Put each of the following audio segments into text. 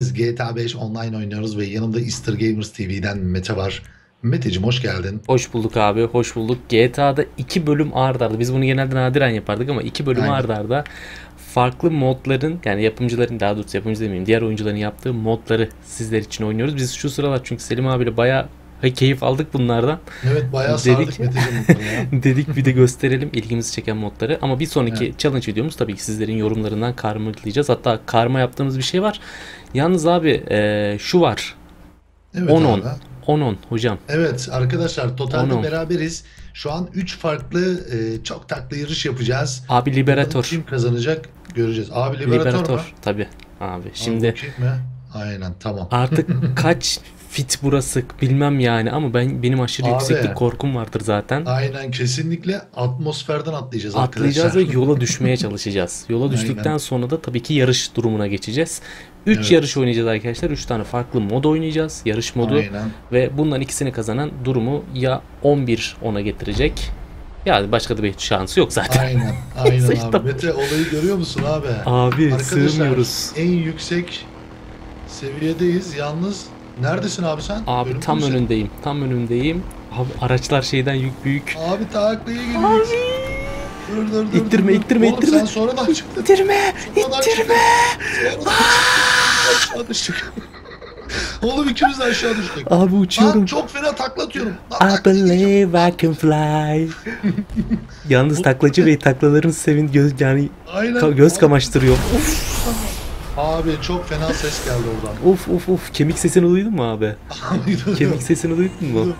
Biz GTA 5 online oynuyoruz ve yanımda Easter Gamers TV'den Mete var. Meteciğim hoş geldin. Hoş bulduk abi, hoş bulduk. GTA'da iki bölüm ard arda. Biz bunu genelde nadiren yapardık ama iki bölüm Aynen. ard arda farklı modların yani yapımcıların daha doğrusu yapımcı demeyeyim diğer oyuncuların yaptığı modları sizler için oynuyoruz. Biz şu sıralar çünkü Selim abiyle bayağı keyif aldık bunlardan. Evet bayağı Dedik. Dedik bir de gösterelim ilgimizi çeken modları. Ama bir sonraki Evet. challenge videomuz tabii ki sizlerin yorumlarından karmalayacağız. Hatta karma yaptığımız bir şey var. Yalnız abi eee, şu var. Evet 10-10. abi. 10-10 hocam. Evet arkadaşlar totalde 10-10. beraberiz. Şu an 3 farklı e, çok tatlı yarış yapacağız. Abi Liberator. Kim kazanacak göreceğiz. Abi Liberator, Liberator. mu? Tabii abi. Abi Şimdi mı? Aynen tamam. Artık kaç fit burası bilmem yani ama ben benim aşırı Abi. yükseklik korkum vardır zaten. Aynen kesinlikle atmosferden atlayacağız Atlayacağız arkadaşlar. ve yola düşmeye çalışacağız. Yola düştükten Aynen. sonra da tabii ki yarış durumuna geçeceğiz. 3 Evet. yarış oynayacağız arkadaşlar. 3 tane farklı mod oynayacağız. Yarış modu Aynen. ve bundan ikisini kazanan durumu ya 11 ona getirecek. Yani başka da bir şansı yok zaten. Aynen. Aynen abi. Mete olayı görüyor musun abi? Abi Arkadaşlar sığmıyoruz. en yüksek seviyedeyiz. Yalnız neredesin abi sen? Abi Görüyor tam önündeyim. Tam önündeyim. Abi araçlar şeyden yük büyük. Abi taklaya geliyoruz. Dur dur dur. İttirme, dur, ittirme, Oğlum ittirme. sen sonradan çıktın. İttirme! Sonradan İttirme! çıktın. Aşağı düştük. Oğlum ikimiz de aşağı düştük. Abi Lan uçuyorum. çok fena takla atıyorum. Lan I believe I can fly. Yalnız taklacı bey taklaların sevin göz yani Aynen. ka- göz Abi- kamaştırıyor. Of Abi çok fena ses geldi oradan. of of of kemik sesini duydun mu abi? Kemik sesini duydun mu?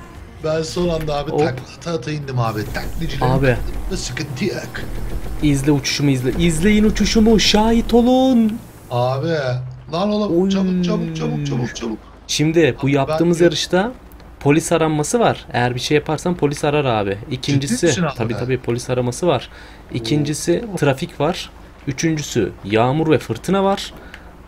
Ben son anda abi Hop. takla ata ata indim abi. Taklicilerin Abi. sıkıntı yok. İzle uçuşumu izle. İzleyin uçuşumu şahit olun. Abi. Lan oğlum Oy. çabuk çabuk çabuk çabuk çabuk. Şimdi bu Abi yaptığımız ben- yarışta polis aranması var. Eğer bir şey yaparsan polis arar abi. İkincisi misin abi? tabii tabii polis araması var. İkincisi trafik var. Üçüncüsü yağmur ve fırtına var.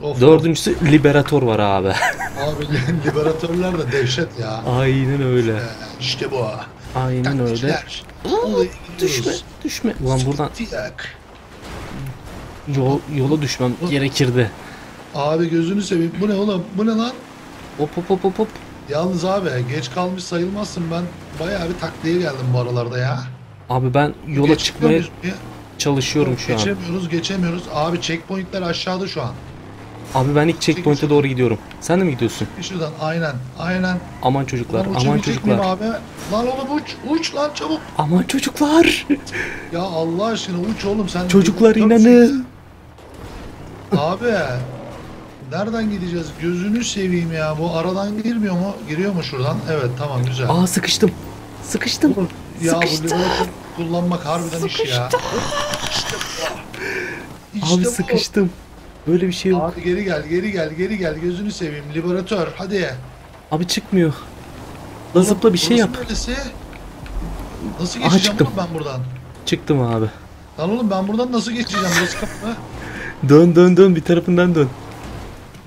Of, Dördüncüsü liberator var abi. Abi liberatörler de dehşet ya. Aynen öyle. İşte bu. Aynen öyle. Olayı Düşme, düşme. Ulan buradan yol, yola düşmem gerekirdi. Abi gözünü seveyim. Bu ne oğlum? Bu ne lan? Hop hop hop hop hop. Yalnız abi geç kalmış sayılmazsın ben. Bayağı bir taklaya geldim bu aralarda ya. Abi ben yola Geçemiyor çıkmaya çalışıyorum şu an. Geçemiyoruz geçemiyoruz. Abi checkpointler aşağıda şu an. Abi ben ilk checkpoint'e doğru gidiyorum. Sen de mi gidiyorsun? Şuradan aynen aynen. Aman çocuklar, Lan aman çocuklar. abi? Lan oğlum uç uç lan çabuk. Aman çocuklar. Ya Allah aşkına uç oğlum sen. Çocuklar inanın. Abi nereden gideceğiz? Gözünü seveyim ya. Bu aradan girmiyor mu? Giriyor mu şuradan? Evet tamam güzel. Aa sıkıştım. Sıkıştım. ya bu sıkıştım. liberatör kullanmak harbiden iş ya. Bu. İşte Abi bu. sıkıştım. Böyle bir şey yok. Abi geri gel geri gel geri gel gözünü seveyim. Liberatör hadi. Abi çıkmıyor. La zıpla bir şey yap. neresi? Nasıl Aha, geçeceğim çıktım. oğlum ben buradan? Çıktım abi. Lan oğlum ben buradan nasıl geçeceğim? Burası kapı. Dön dön dön bir tarafından dön.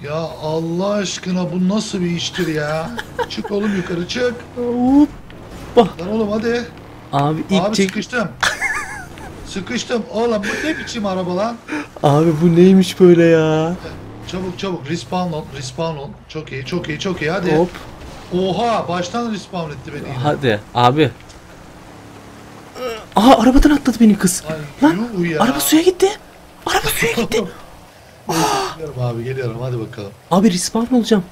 Ya Allah aşkına bu nasıl bir iştir ya? Çık oğlum yukarı çık. Hop. Lan oğlum hadi. Abi ilk Abi çek... sıkıştım. Sıkıştım. Oğlum bu ne biçim araba lan? Abi bu neymiş böyle ya? Çabuk çabuk respawn ol. Respawn ol. Çok iyi çok iyi çok iyi hadi. Hop. Oha baştan respawn etti beni yine. Hadi abi. Aha arabadan atladı benim kız. Ay, Lan ya. araba suya gitti. Araba suya gitti. Geliyorum abi geliyorum hadi bakalım. Abi respawn olacağım.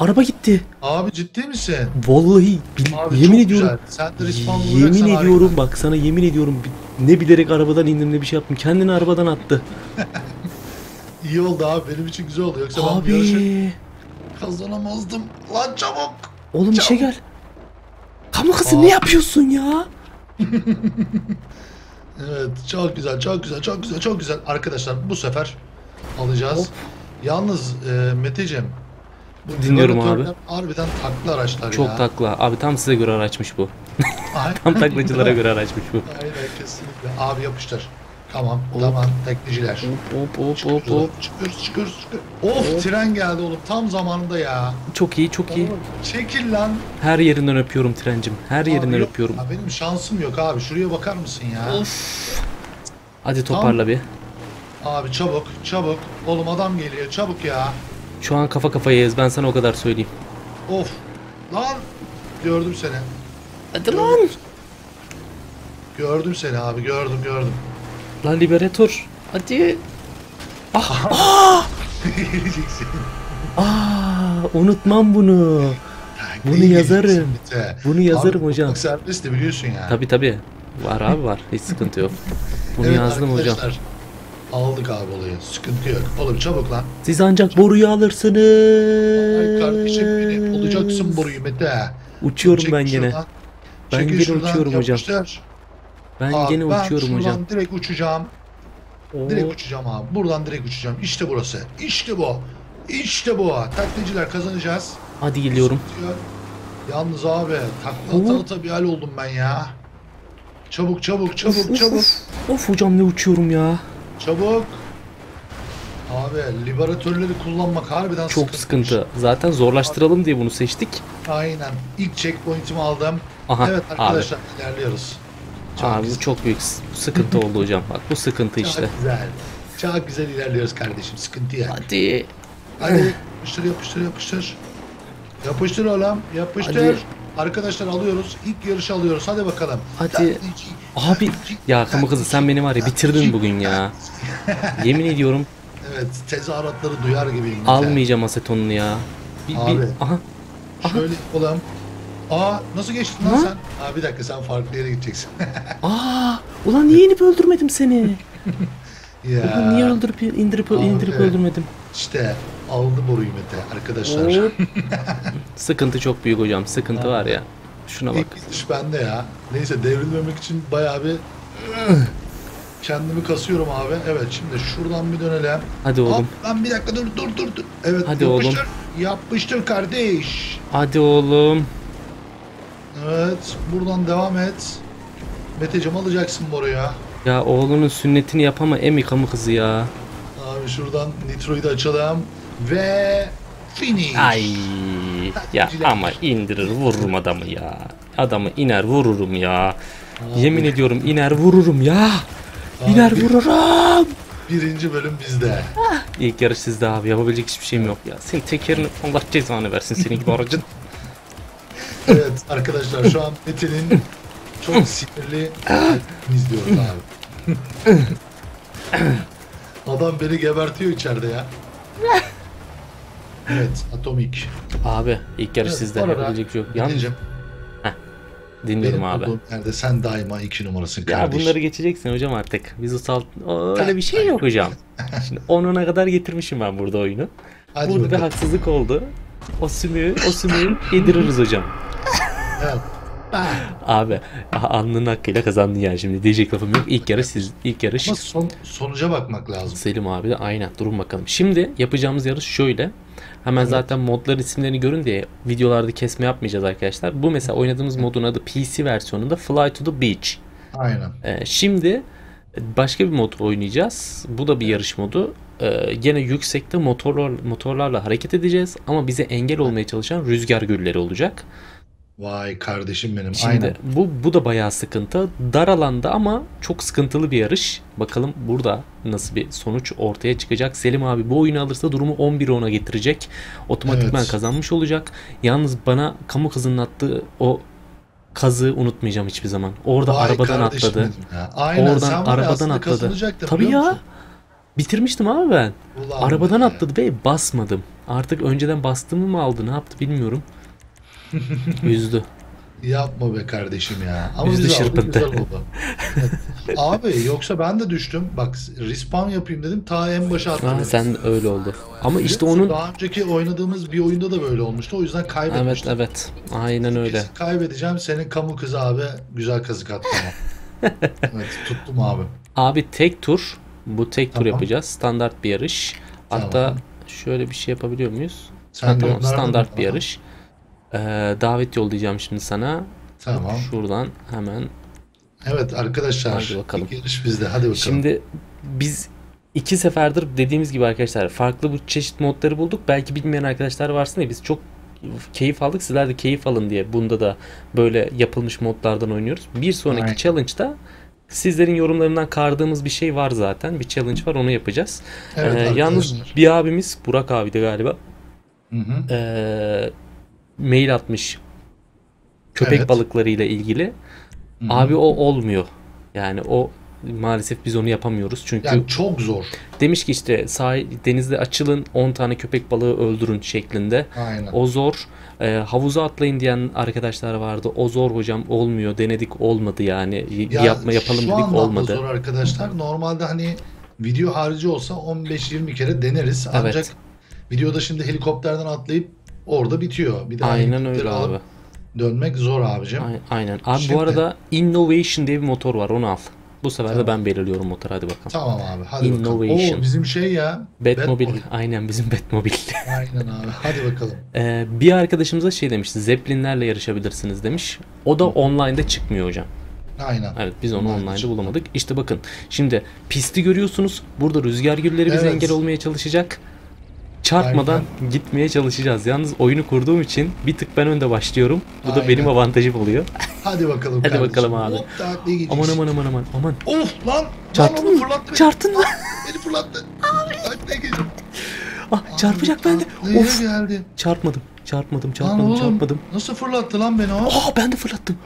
Araba gitti. Abi ciddi misin? Vallahi bil- Abi yemin çok ediyorum. Güzel. Sen de respawn Yemin ediyorum harika. bak sana yemin ediyorum ne bilerek arabadan indim ne bir şey yaptım. Kendini arabadan attı. İyi oldu abi benim için güzel oldu. Yoksa ben bu yarışı Abi. kazanamazdım. Lan çabuk. Oğlum işe Çabuk. gel. Kamu kızı Abi. ne yapıyorsun ya? Evet çok güzel çok güzel çok güzel çok güzel. Arkadaşlar bu sefer alacağız. Hop. Yalnız e, Meteciğim. Dinliyorum liberatörler Harbiden taklı araçlar Çok ya. takla. Abi tam size göre araçmış bu. Tam taklacılara göre araçmış bu. Aynen kesinlikle. Abi yapıştır. Tamam Hop. tamam tekniciler. Hop hop hop Çıkıyoruz, hop hop. çıkıyoruz çıkıyoruz çıkıyoruz. Of Hop. tren geldi oğlum tam zamanında ya. Çok iyi çok iyi. Çekil lan. Her yerinden öpüyorum trencim. Her Abi yerinden yok. öpüyorum. Ya benim şansım yok abi. Şuraya bakar mısın ya? Hadi toparla bir. Abi çabuk çabuk. Oğlum adam geliyor çabuk ya. Şu an kafa kafayayız ben sana o kadar söyleyeyim. Of. Lan. Gördüm seni. Hadi lan. Gördüm seni abi gördüm gördüm. Lan Liberator. Hadi. Geleceksin. Aa, unutmam bunu. Bunu yazarım. Bunu yazarım Abi, hocam. Serbest de biliyorsun ya. Tabi tabi. Var abi var. Hiç sıkıntı yok. Bunu Evet yazdım hocam. Aldık abi olayı. Sıkıntı yok. Oğlum çabuk lan. Siz ancak boruyu alırsınız. Ay kardeşim benim. Olacaksın boruyu Mete. Uçuyorum Çek ben gene. şuradan. Ben Çekil gene şuradan, uçuyorum hocam. Ben Abi, gene ben uçuyorum hocam. direkt uçacağım. Oo. Direkt uçacağım abi. Buradan direkt uçacağım. İşte burası. İşte bu. İşte bu. Taklitciler kazanacağız. Hadi geliyorum. Yalnız abi takla ata bir hal oldum ben ya. Çabuk çabuk çabuk of, çabuk. Of, of hocam ne uçuyorum ya. Çabuk. Abi liberatörleri kullanmak harbiden Çok sıkıntıymış. sıkıntı. Zaten zorlaştıralım diye bunu seçtik. Aynen. İlk checkpoint'imi aldım. Aha evet abi. arkadaşlar ilerliyoruz. Çok Abi bu çok büyük sıkıntı oldu hocam. Bak bu sıkıntı Çok işte. güzel. Çok güzel ilerliyoruz kardeşim. Sıkıntı yok. Hadi. Hadi yapıştır yapıştır yapıştır. Yapıştır oğlum. Yapıştır. Hadi. Arkadaşlar alıyoruz. İlk yarışı alıyoruz. Hadi bakalım. Hadi. Abi ya kamu kızı sen beni var ya bitirdin bugün ya. Yemin ediyorum Evet tezahüratları duyar gibiyim. Almayacağım asetonunu ya. Bir, bir, Abi. aha. Şöyle yapalım. Aa nasıl geçtin lan Ha? sen? Aa bir dakika sen farklı yere gideceksin. Aa, ulan niye inip öldürmedim seni? ya Ulan niye öldürüp indirip Abi. indirip öldürmedim? işte aldı boruyu Mete arkadaşlar. Sıkıntı çok büyük hocam. Sıkıntı var ya. Şuna bak. İlk gidiş bende ya. Neyse devrilmemek için bayağı bir kendimi kasıyorum abi. Evet şimdi şuradan bir dönelim. Hadi oğlum. Hop, lan bir dakika dur dur dur dur. Evet Hadi yapıştır. Yapıştır kardeş. Hadi oğlum. Evet buradan devam et. Meteciğim alacaksın boruya. Ya oğlunun sünnetini yapama emi kamu kızı ya. Abi şuradan nitroyu da açalım. Ve finish. Ay ya ama indirir vururum adamı ya. Adamı iner vururum ya. Abi, Yemin ediyorum iner vururum ya. abi, İner vururum. Birinci bölüm bizde. İlk yarış sizde abi yapabilecek hiçbir şeyim yok ya. Senin tekerini Allah cezanı versin senin gibi aracın. Evet arkadaşlar şu an Metin'in çok sinirli izliyoruz abi. Adam beni gebertiyor içeride ya. Evet atomik. Abi ilk yarış Evet, sizde yapabilecek şey yok. Yalnız dinliyorum benim abi. yerde sen daima iki numarasın Ya kardeşim. bunları geçeceksin hocam artık. Biz usalt... Öyle bir şey yok hocam. Şimdi onuna kadar getirmişim ben burada oyunu. Hadi burada bir haksızlık oldu. O sümüğü, o sümüğü yediririz hocam. Evet. Abi alnının hakkıyla kazandın yani şimdi diyecek lafım yok. İlk yarış siz, ilk yarış Ama son, sonuca bakmak lazım. Selim abi de aynen durun bakalım. Şimdi yapacağımız yarış şöyle. Hemen Evet. zaten modların isimlerini görün diye videolarda kesme yapmayacağız arkadaşlar. Bu mesela oynadığımız modun adı PC versiyonunda Fly to the Beach. Aynen. Ee, şimdi başka bir mod oynayacağız. Bu da bir yarış modu. Ee, gene yüksekte motorlar, motorlarla hareket edeceğiz ama bize engel olmaya çalışan rüzgar gülleri olacak. Vay kardeşim benim. Şimdi Aynen. bu bu da bayağı sıkıntı. Dar alanda ama çok sıkıntılı bir yarış. Bakalım burada nasıl bir sonuç ortaya çıkacak. Selim abi bu oyunu alırsa durumu 11'e 10'a getirecek. Otomatikman Evet. kazanmış olacak. Yalnız bana kamu kızının attığı o kazı unutmayacağım hiçbir zaman. Orada Vay arabadan atladı. ya. Aynen. Oradan arabadan atladı. Tabii ya. musun? Bitirmiştim abi ben. Ulan Arabadan be. atladı be basmadım. Artık önceden bastığımı mı aldı ne yaptı bilmiyorum. Üzdü. Yapma be kardeşim ya. Ama Yüzde güzel oldu, çırpıntı. güzel oldu. Evet. Abi yoksa ben de düştüm. Bak respawn yapayım dedim. Ta en başa attım. Ha, sen öyle oldu. Ama Biliyor işte onun Daha önceki oynadığımız bir oyunda da böyle olmuştu. O yüzden Evet kaybetmiştim. evet. Aynen öyle. Kesin kaybedeceğim. Senin kamu kızı abi güzel kazık attı evet tuttum abi. Abi tek tur. Bu tek tur Tamam. yapacağız. Standart bir yarış. Hatta Tamam. şöyle bir şey yapabiliyor muyuz? Sen Ha, tamam standart bir yarış. Ee, davet yollayacağım şimdi sana. Tamam. Şuradan hemen. Evet arkadaşlar. Hadi bakalım. ilk yarış bizde. Hadi bakalım. Şimdi biz iki seferdir dediğimiz gibi arkadaşlar farklı bu çeşit modları bulduk. Belki bilmeyen arkadaşlar varsın diye biz çok keyif aldık. Sizler de keyif alın diye bunda da böyle yapılmış modlardan oynuyoruz. Bir sonraki Aynen. challenge'da sizlerin yorumlarından kardığımız bir şey var zaten. Bir challenge var onu yapacağız. Evet Ee, yalnız bir abimiz Burak abi de galiba Hı hı. Ee, mail atmış köpek Evet. balıklarıyla ilgili. Hı hı. Abi o olmuyor. Yani o maalesef biz onu yapamıyoruz. Çünkü Yani çok zor. demiş ki işte sahil denizde açılın 10 tane köpek balığı öldürün şeklinde. Aynen. O zor. Ee, havuza atlayın diyen arkadaşlar vardı. O zor hocam olmuyor. Denedik olmadı yani. Ya Yapma yapalım şu dedik olmadı. zor arkadaşlar. Normalde hani video harici olsa 15-20 kere deneriz. Ancak Evet. videoda şimdi helikopterden atlayıp orada bitiyor. Bir daha Aynen öyle alıp abi. Dönmek zor abicim. Ay- Aynen. Abi Şimdi- bu arada Innovation diye bir motor var. Onu al. Bu sefer de Tamam. ben belirliyorum motoru. Hadi bakalım. Tamam abi hadi Innovation. bakalım. Oo bizim şey ya. Batmobile. Batmobile. Aynen bizim Batmobile. Aynen abi. Hadi bakalım. Ee, bir arkadaşımıza şey demiş. Zeppelinlerle yarışabilirsiniz demiş. O da online'da çıkmıyor hocam. Aynen. Evet biz onu Online'da bulamadık. İşte bakın şimdi pisti görüyorsunuz. Burada rüzgar gülleri bize Evet. engel olmaya çalışacak. Çarpmadan gitmeye çalışacağız. Yalnız oyunu kurduğum için bir tık ben önde başlıyorum. Bu da Aynen. benim avantajım oluyor. Hadi bakalım Hadi kardeşim. bakalım abi. Hop. Aman aman aman aman aman. Of lan. Çarptın lan mı? fırlattı. Çarptın mı? Beni fırlattı. Gideceğim. Ah çarpacak bende. Taklaya Of. geldi. Çarpmadım. Çarpmadım. Lan Çarpmadım. oğlum Çarpmadım. nasıl fırlattı lan beni o? Aa ben de fırlattım.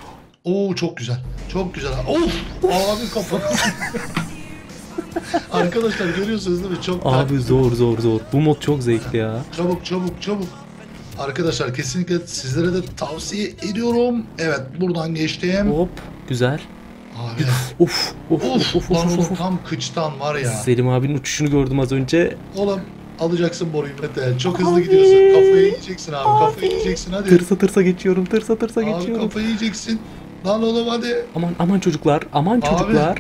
Oo çok güzel. Çok güzel. Of! Abi kafa. Arkadaşlar görüyorsunuz değil mi? Çok Abi zor zor zor. Bu mod çok zevkli ya. Çabuk çabuk çabuk. Arkadaşlar kesinlikle sizlere de tavsiye ediyorum. Evet buradan geçtim. Hop. Güzel. Abi. Uf. Of of Of, of lan of tam kıçtan var ya. Selim abinin uçuşunu gördüm az önce. Oğlum alacaksın boruyu Mete. Çok hızlı Abi. gidiyorsun. Kafayı yiyeceksin abi. Kafayı yiyeceksin hadi. Tırsa tırsa geçiyorum. Tırsa tırsa Abi geçiyorum. kafayı yiyeceksin. Lan oğlum hadi. Aman aman çocuklar. Aman Abi. çocuklar.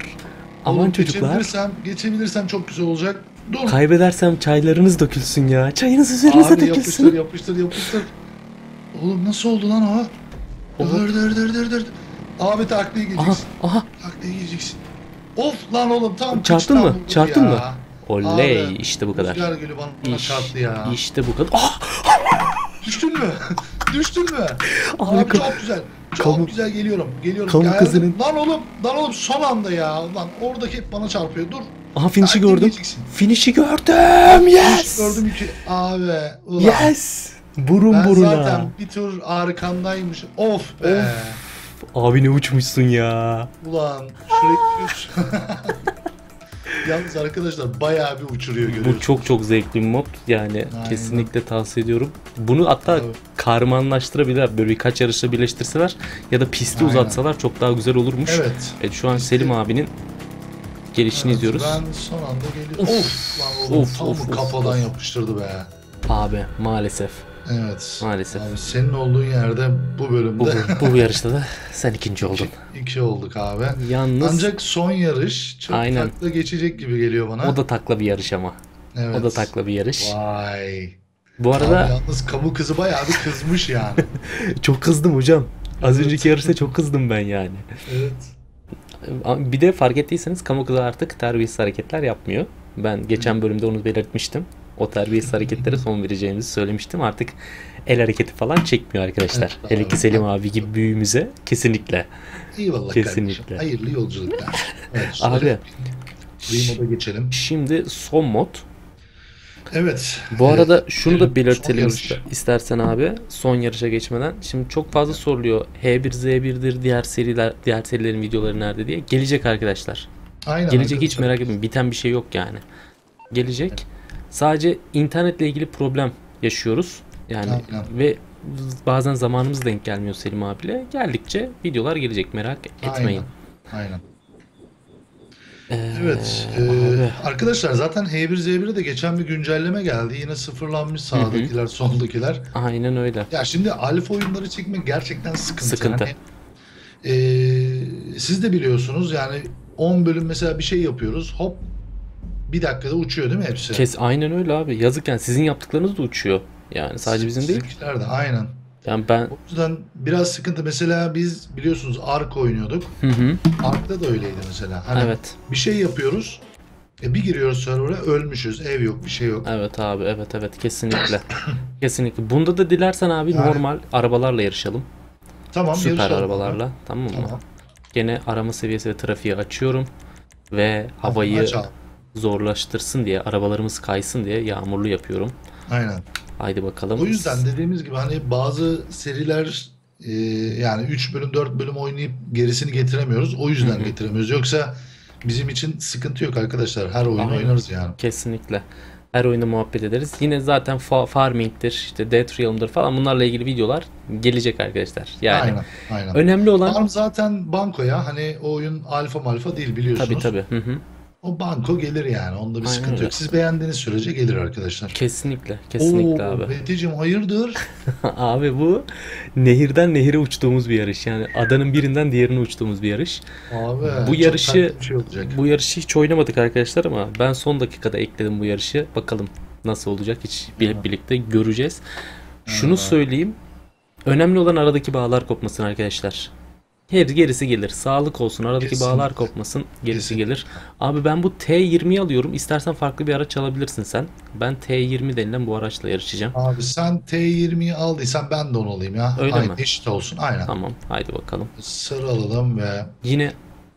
Aman oğlum, çocuklar. Geçebilirsem, geçebilirsem çok güzel olacak. Dur. Kaybedersem çaylarınız dökülsün ya. Çayınız üzerinize Abi dökülsün. yapıştır yapıştır yapıştır. Oğlum nasıl oldu lan o? Oğlum. Dır dır dır dır dır. Abi taklaya Aha gireceksin. aha. Taklaya gireceksin. Of lan oğlum tam Çarptın mı? Çarptın ya. mı? Oley Abi, işte bu kadar. Rüzgar gülü bana İş, çarptı ya. işte bu kadar. Ah! Düştün mü? Düştün mü? Abi, Abi, çok güzel. Çok kamu- güzel geliyorum. Geliyorum. kamu Geldim. kızının- Lan oğlum, lan oğlum son anda ya. Lan oradaki hep bana çarpıyor. Dur. Aha finish'i gördüm. Finish'i gördüm. Yes. Gördüm iki. Abi. Ulan. Yes. Burun Ben buruna. zaten bir tur arkandaymış. Of be. Abi ne uçmuşsun ya. Ulan uç. Yalnız arkadaşlar bayağı bir uçuruyor görüyorsunuz. Bu çok çok zevkli bir mod. Yani Aynen. kesinlikle tavsiye ediyorum. Bunu hatta Evet. karmanlaştırabilirler. Böyle birkaç yarışta birleştirseler ya da pisti Aynen. uzatsalar çok daha güzel olurmuş. Evet. Evet, şu an Pisti- Selim abinin gelişini Evet, izliyoruz. Ben son anda geliyorum. Of. Of, lan oğlum Of, tam of, kafadan of. yapıştırdı be. Abi maalesef. Evet. Maalesef. Abi senin olduğun yerde bu bölümde Bu, bu yarışta da sen ikinci oldun. iki, iki olduk abi. Yalnız Ancak son yarış çok Aynen. takla geçecek gibi geliyor bana. o da takla bir yarış ama. evet. O da takla bir yarış. Vay. Bu Abi arada yalnız kamu kızı bayağı bir kızmış yani. çok kızdım hocam. Az Evet. önceki yarışta çok kızdım ben yani. evet. Bir de fark ettiyseniz kamu kızı artık terbiyesiz hareketler yapmıyor. Ben geçen bölümde onu belirtmiştim. O terbiyesiz hareketlere son vereceğimizi söylemiştim. Artık el hareketi falan çekmiyor arkadaşlar. Evet, Hele ki Selim abi gibi büyüğümüze kesinlikle. Eyvallah Kesinlikle. kardeşim. Hayırlı yolculuklar. Evet, Abi Remode'a geçelim. şimdi son mod. Evet. Bu evet, arada şunu da son belirtelim istersen abi son yarışa geçmeden. Şimdi çok fazla soruluyor. H1Z1'dir diğer seriler diğer serilerin videoları nerede diye. Gelecek arkadaşlar. Aynen Gelecek hiç arkadaşlar. merak etmeyin. Biten bir şey yok yani. Gelecek. Sadece internetle ilgili problem yaşıyoruz. Yani Aynen. ve bazen zamanımız denk gelmiyor Selim abiyle. Geldikçe videolar gelecek merak etmeyin. Aynen. Ee, Evet. e, abi. arkadaşlar zaten H1Z1'e de geçen bir güncelleme geldi. Yine sıfırlanmış sağdakiler, soldakiler. Aynen öyle. Ya şimdi alfa oyunları çekmek gerçekten sıkıntı. Sıkıntı. Yani, e, siz de biliyorsunuz yani 10 bölüm mesela bir şey yapıyoruz. Hop bir dakikada uçuyor değil mi hepsi? Kes aynen öyle abi. Yazık yani sizin yaptıklarınız da uçuyor. Yani sadece bizim değil. Sizinkiler de aynen. Yani ben O yüzden biraz sıkıntı. Mesela biz biliyorsunuz Ark oynuyorduk. hı hı. Ark'ta da öyleydi mesela. Hani Evet. bir şey yapıyoruz. E bir giriyoruz server'a ölmüşüz. Ev yok, bir şey yok. Evet abi evet evet kesinlikle. kesinlikle. Bunda da dilersen abi Yani- normal arabalarla yarışalım. Tamam, Süper yarışalım arabalarla. Tamam mı? Tamam. Gene arama seviyesi ve trafiği açıyorum. Ve havayı aç abi. Zorlaştırsın diye, arabalarımız kaysın diye yağmurlu yapıyorum. Aynen. Haydi bakalım. O yüzden dediğimiz gibi hani bazı seriler e, yani 3 bölüm 4 bölüm oynayıp gerisini getiremiyoruz. O yüzden Hı hı. getiremiyoruz. Yoksa bizim için sıkıntı yok arkadaşlar. Her oyunu Aynen. oynarız yani. Kesinlikle. Her oyunda muhabbet ederiz. Yine zaten fa- farming'dir, işte Death Realm'dır falan bunlarla ilgili videolar gelecek arkadaşlar. Yani Aynen. Aynen. önemli olan Farm zaten banko ya. Hani o oyun alfa malfa değil biliyorsunuz. tabii tabii. Hı hı. O banko gelir yani. Onda bir Aynen sıkıntı öyle. yok. Siz beğendiğiniz sürece gelir arkadaşlar. Kesinlikle, kesinlikle Oo, abi. Meteciğim hayırdır? Abi bu nehirden nehire uçtuğumuz bir yarış. Yani adanın birinden diğerine uçtuğumuz bir yarış. Abi Bu yarışı- şey olacak. Bu yarışı hiç oynamadık arkadaşlar ama ben son dakikada ekledim bu yarışı. Bakalım nasıl olacak hiç bir- birlikte göreceğiz. Şunu söyleyeyim. Önemli olan aradaki bağlar kopmasın arkadaşlar. Her gerisi gelir. Sağlık olsun. Aradaki Kesinlikle. bağlar kopmasın. Gerisi Kesinlikle. gelir. Abi ben bu T20'yi alıyorum. İstersen farklı bir araç alabilirsin sen. Ben T20 denilen bu araçla yarışacağım. Abi sen T20'yi aldıysan ben de onu alayım ya. Öyle Aynen, mi? Eşit olsun. Aynen. Tamam. Haydi bakalım. Sarı alalım ve Yine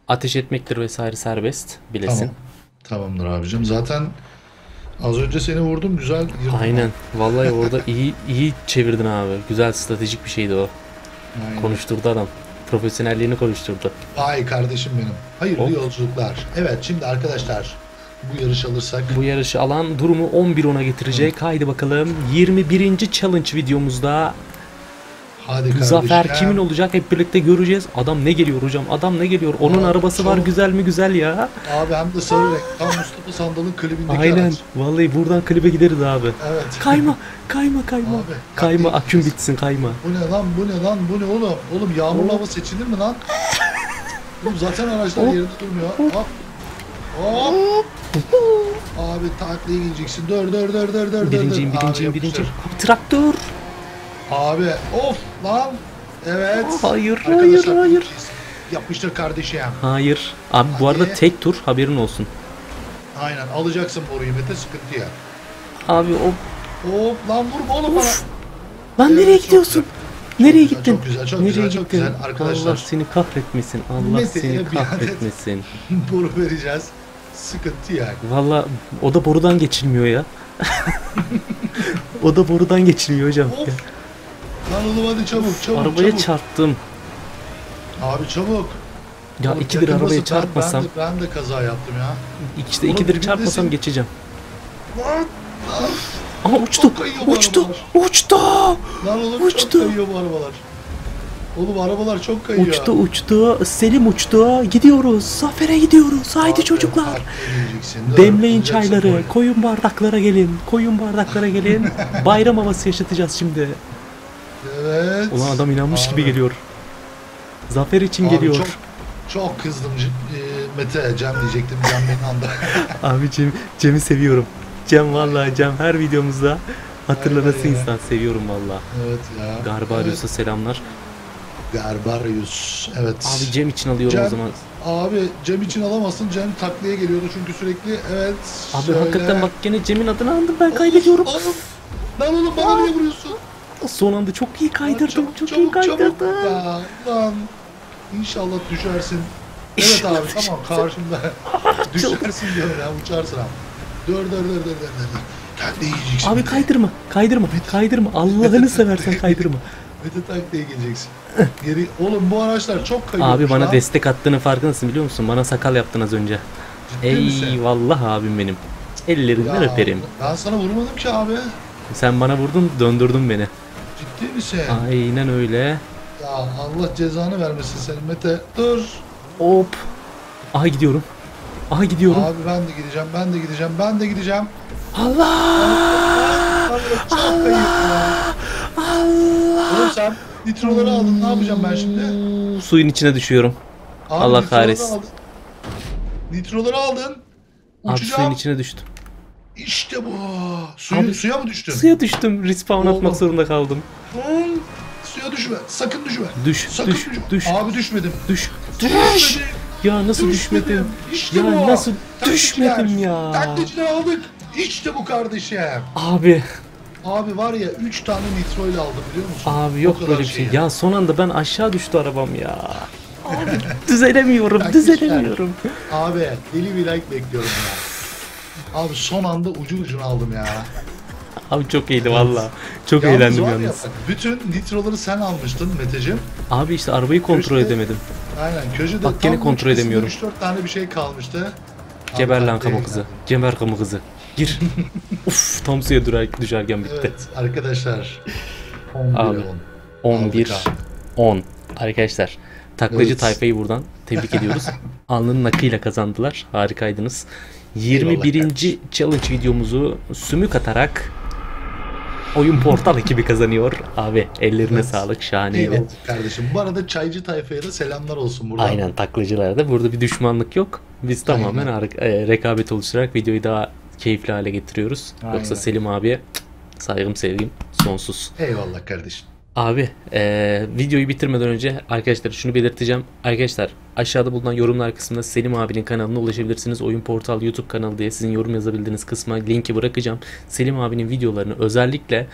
ateş etmektir vesaire serbest. Bilesin. tamam. Tamamdır abicim. Zaten az önce seni vurdum güzel. Aynen. Vallahi orada iyi iyi çevirdin abi. Güzel stratejik bir şeydi o. Aynen. Konuşturdu adam. Profesyonelliğini konuşturdu. Vay kardeşim benim. Hayırlı Hop. yolculuklar. Evet şimdi arkadaşlar bu yarış alırsak Bu yarışı alan durumu 11-10'a getirecek. Haydi bakalım. 21. challenge videomuzda hadi kardeşim. zafer kimin olacak hep birlikte göreceğiz. Adam ne geliyor hocam? Adam ne geliyor? Onun Aa, arabası var çok- güzel mi güzel ya. Abi hem de sarı renk. Tam Mustafa Sandal'ın klibindeki Aynen. araç. Vallahi buradan klibe gideriz abi. Evet. Kayma, kayma, kayma. Abi, Kayma, taktiği- aküm bitsin kayma. Bu ne lan bu ne lan bu ne oğlum? Oğlum yağmurlu hava seçilir mi lan? Oğlum zaten araçlar Hop. yerinde durmuyor. Hop. Hop. Abi taklaya gideceksin. Dur dur dur dur dur. Birinciyim, dur. Abi birinciyim, yapıştır. birinciyim. Abi, traktör. Abi of lan. Evet. Hayır, hayır, Arkadaşlar, hayır. Yapıştır kardeşim. Hayır. Abi bu arada tek tur haberin olsun. Aynen alacaksın boruyu Mete sıkıntı ya. Abi o Hop lan vurma oğlum bana. Uf. Lan nereye çok gidiyorsun? güzel. Nereye güzel, gittin? çok güzel, çok nereye güzel, çok gittin? güzel. Arkadaşlar. Allah seni kahretmesin. Allah Mete'ye seni bir adet- kahretmesin. Boru vereceğiz. Sıkıntı yani. Valla o da borudan geçilmiyor ya. o da borudan geçilmiyor hocam. Of. Lan oğlum hadi çabuk çabuk Arabaya çabuk. çarptım. Abi çabuk. Ya Oğlum ikidir arabaya ben- çarpmasam. Ben de, ben de kaza yaptım ya. işte Oğlum ikidir çarpmasam dibindesin. geçeceğim. Lan, Ama uçtu. Kayıyor bu Uçtu. arabalar. Uçtu. lan oğlum Uçtu. çok kayıyor bu arabalar. Oğlum arabalar çok kayıyor. Uçtu uçtu. Selim uçtu. Gidiyoruz. Zafere gidiyoruz. Haydi Abi, çocuklar. edeceksin. Dur, Demleyin çayları, koyun bardaklara gelin, koyun bardaklara gelin. Bayram havası yaşatacağız şimdi. Evet. Ulan adam inanmış Abi. gibi geliyor. Zafer için Abi geliyor. Çok, çok kızdım e, Mete Cem diyecektim Cem beni anda. Abi Cem, Cem'i seviyorum. Cem vallahi Cem her videomuzda hatırlanası ya. insan seviyorum vallahi. evet ya. Garbarius'a selamlar. Evet, Garbarius. Evet. Abi Cem için alıyorum Cem- o zaman. Abi Cem için alamazsın. Cem taklaya geliyordu çünkü sürekli. Evet. Abi şöyle. hakikaten bak gene Cem'in adını andım ben kaydediyorum. Of, of. Lan oğlum bana niye vuruyorsun? Son anda çok iyi kaydırdım. çabuk, çok iyi çabuk, kaydırdım. çabuk. Ya lan. İnşallah düşersin. Evet abi tamam karşımda. düşersin diyorum ya uçarsın abi. Dur dur dur dur dur. dur. Kendi yiyeceksin. Abi kaydırma, kaydırma, kaydırma. Allah'ını seversen kaydırma. Mete taklaya geleceksin. Geri oğlum bu araçlar çok kayıyor. Abi bana destek attığını farkındasın biliyor musun? Bana sakal yaptın az önce. Eyvallah abim benim. Ellerinden öperim. Ben sana vurmadım ki abi. Sen bana vurdun, döndürdün beni. Ciddi misin? Aynen öyle. Ya Allah cezanı vermesin senin Mete. Dur. Hop. Aha gidiyorum. Aha gidiyorum. Abi ben de gideceğim, ben de gideceğim, ben de gideceğim. Allah! Abi çok kayıp ya. Oğlum sen nitroları aldın, ne yapacağım ben şimdi? Suyun içine düşüyorum. Abi Allah kahretsin. Nitroları aldın. Abi Uçacağım. suyun içine düştüm. İşte bu. Suyu, Abi, suya mı düştün? Suya düştüm. Respawn Oğlum. atmak zorunda kaldım. Hı, Suya düşme. Sakın düşme. Düş, Sakın düş, düşme. düş, Abi düşmedim. düş. Düşmedim. Ya nasıl Düşmedim. düşmedim? İşte Ya bu. nasıl Taklitçiler. düşmedim ya? Taklitçiler aldık. İşte bu kardeşim. Abi, Abi var ya 3 tane nitroyla aldım biliyor musun? abi yok böyle bir şey. Ya son anda ben aşağı düştü arabam ya. Abi düzelemiyorum, düzelemiyorum. Abi deli bir like bekliyorum ya. Abi son anda ucu ucuna aldım ya. Abi çok iyiydi valla. Çok Yalnız eğlendim var ya yalnız. bak, bütün nitroları sen almıştın Meteciğim. Abi işte arabayı kontrol Köşede- edemedim. Aynen köşede Bak gene kontrol edemiyorum. 3-4 tane bir şey kalmıştı. Geber Abi, lan ben kamu kızı. eğlendim. Geber kamu kızı. Gir. Uf tam suya düşer, düşerken bitti. Evet arkadaşlar. 11 Abi. 10. 11 Aldık abi. 10. Arkadaşlar taklacı Evet. tayfayı buradan tebrik ediyoruz. Alnının akıyla kazandılar. Harikaydınız. 21. kardeşim. challenge videomuzu sümük atarak Oyun Portal ekibi kazanıyor. Abi ellerine Evet. sağlık. Şahaneydi. Eyvallah kardeşim. Bu arada çaycı tayfaya da selamlar olsun buradan. Aynen taklacılarda. Burada bir düşmanlık yok. Biz tamamen e, rekabet oluşturarak videoyu daha keyifli hale getiriyoruz. Aynen. Yoksa Selim abiye saygım sevgim sonsuz. Eyvallah kardeşim. Abi e, videoyu bitirmeden önce arkadaşlar şunu belirteceğim. Arkadaşlar aşağıda bulunan yorumlar kısmında Selim abinin kanalına ulaşabilirsiniz. Oyun Portal YouTube kanalı diye sizin yorum yazabildiğiniz kısma linki bırakacağım. Selim abinin videolarını özellikle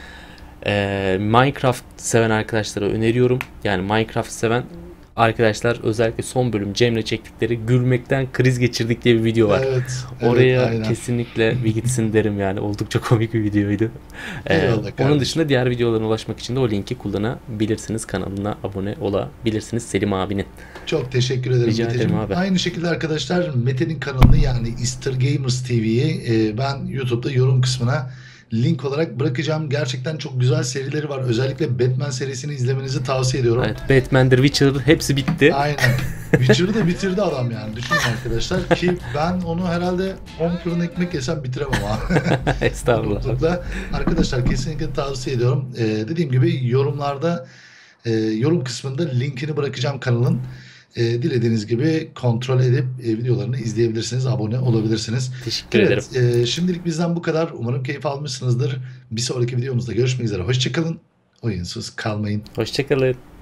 e, Minecraft seven arkadaşlara öneriyorum. Yani Minecraft seven arkadaşlar özellikle son bölüm Cem'le çektikleri gülmekten kriz geçirdik diye bir video var. Evet. evet, Oraya aynen. kesinlikle bir gitsin derim yani. Oldukça komik bir videoydu. Ee, onun dışında diğer videolarına ulaşmak için de o linki kullanabilirsiniz. Kanalına abone olabilirsiniz Selim abinin. Çok teşekkür ederim Rica ederim abi. Aynı şekilde arkadaşlar Mete'nin kanalını yani Easter Gamers TV'yi e, ben YouTube'da yorum kısmına link olarak bırakacağım. Gerçekten çok güzel serileri var. Özellikle Batman serisini izlemenizi tavsiye ediyorum. Evet, Batman'dir, Witcher hepsi bitti. Aynen. Witcher'ı da bitirdi adam yani. Düşünün arkadaşlar ki ben onu herhalde 10 fırın ekmek yesem bitiremem abi. Estağfurullah. Arkadaşlar kesinlikle tavsiye ediyorum. Ee, dediğim gibi yorumlarda e, yorum kısmında linkini bırakacağım kanalın. Ee, dilediğiniz gibi kontrol edip e, videolarını izleyebilirsiniz, abone olabilirsiniz. Teşekkür ederim. Evet, e, şimdilik bizden bu kadar. Umarım keyif almışsınızdır. Bir sonraki videomuzda görüşmek üzere. Hoşçakalın. Oyunsuz kalmayın. Hoşçakalın.